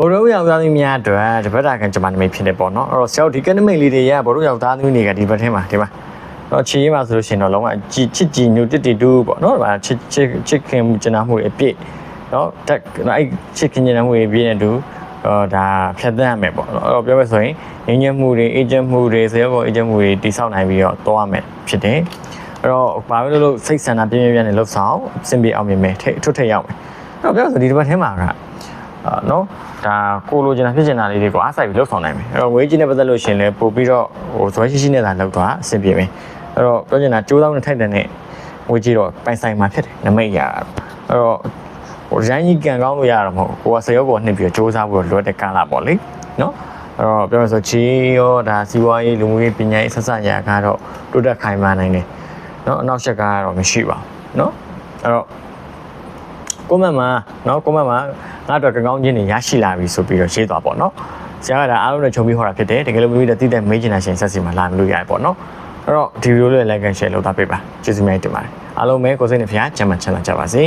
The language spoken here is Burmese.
ဘော်တို့ရောက်သားသမီးများအတွက်တပတ်တာကကျွန်မနမိတ်ဖြစ်နေပေါ့နော်အဲ့တော့ဆရာတို့ဒီကနမိတ်လေးတွေရဘော်တို့ရောက်သားသမီးတွေကဒီဘက်ထဲမှာဒီမှာတော့ချီရေးမှာဆိုလို့ရှိရင်တော့လုံးဝချစ်ချစ်ကြည်ညိုတစ်တီတူပေါ့နော်ဒါချစ်ချစ်ချစ်ခင်မှုကျင်နာမှုတွေအပြည့်နော်တက်အဲ့ချစ်ခင်ကျင်နာမှုတွေပြည့်နေတူတော့ဒါဖြတ်သန်းရမယ်ပေါ့နော်အဲ့တော့ပြောမယ်ဆိုရင်ငင်းညက်မှုတွေအေဂျင့်မှုတွေဇေယောဘောအေဂျင့်မှုတွေတိဆောက်နိုင်ပြီးတော့တောရမယ်ဖြစ်တယ်အဲ့တော့ဘာလို့လို့စိတ်ဆန္ဒပြင်းပြင်းပြင်းနဲ့လှုပ်ဆောင်အဆင်ပြေအောင်မြင်မယ်ထိထွတ်ထိတ်ရောက်မယ်အဲ့တော့ပြောဆိုဒီတစ်ပတ်ထဲမှာကအာနော် ဒါကိုလိုချင်တာဖြစ်ချင်တာလေးတွေကိုအားစိုက်ပြီးလှုပ်ဆောင်နိုင်မယ်အဲ့တော့ငွေကြီးနဲ့ပတ်သက်လို့ရှင်လဲပို့ပြီးတော့ဟိုဇွဲရှိရှိနဲ့သာလှုပ်သွားအဆင်ပြေမယ်အဲ့တော့ပြောချင်တာကြိုးစားနဲ့ထိုက်တဲ့နဲ့ငွေကြီးတော့ပိုင်ဆိုင်မှာဖြစ်တယ်နမိတ်ရအဲ့တော့ဟိုရိုင်းကြီးကန်ကောင်းလို့ရတာမဟုတ်ကိုကစရုပ်ပေါ်နှိပ်ပြီးကြိုးစားပြီးတော့လွယ်တဲ့ကာလပေါ့လေနော်အဲ့တော့ပြောရဆိုချီရောဒါစီးပွားရေးလူမှုရေးပညာရေးဆက်ဆက်ရာကတော့တိုးတက်ခိုင်မာနိုင်တယ်နော်အနောက်ချက်ကတော့မရှိပါဘူးနော်အဲ့တော့ comment မှာနော် comment မှာ ငါ့အတွက်ကကောင်းချင်းတွေရရှိလာပြီဆိုပြီးတော့ရေးသွားပေါ့နော်ဆရာကဒါအားလုံးနဲ့ချုပ်ပြီးဟောတာဖြစ်တယ်တကယ်လို့မင်းတို့တည်တဲ့မေးချင်တာရှင်ဆက်စီမှာလာမလို့ရတယ်ပေါ့နော်အဲ့တော့ဒီဗီဒီယိုလေး like and share လုပ်သားပေးပါကျေးဇူးများတင်ပါတယ်အားလုံးပဲကိုစိတ်နဲ့ဖျားချမ်းသာချမ်းသာကြပါစေ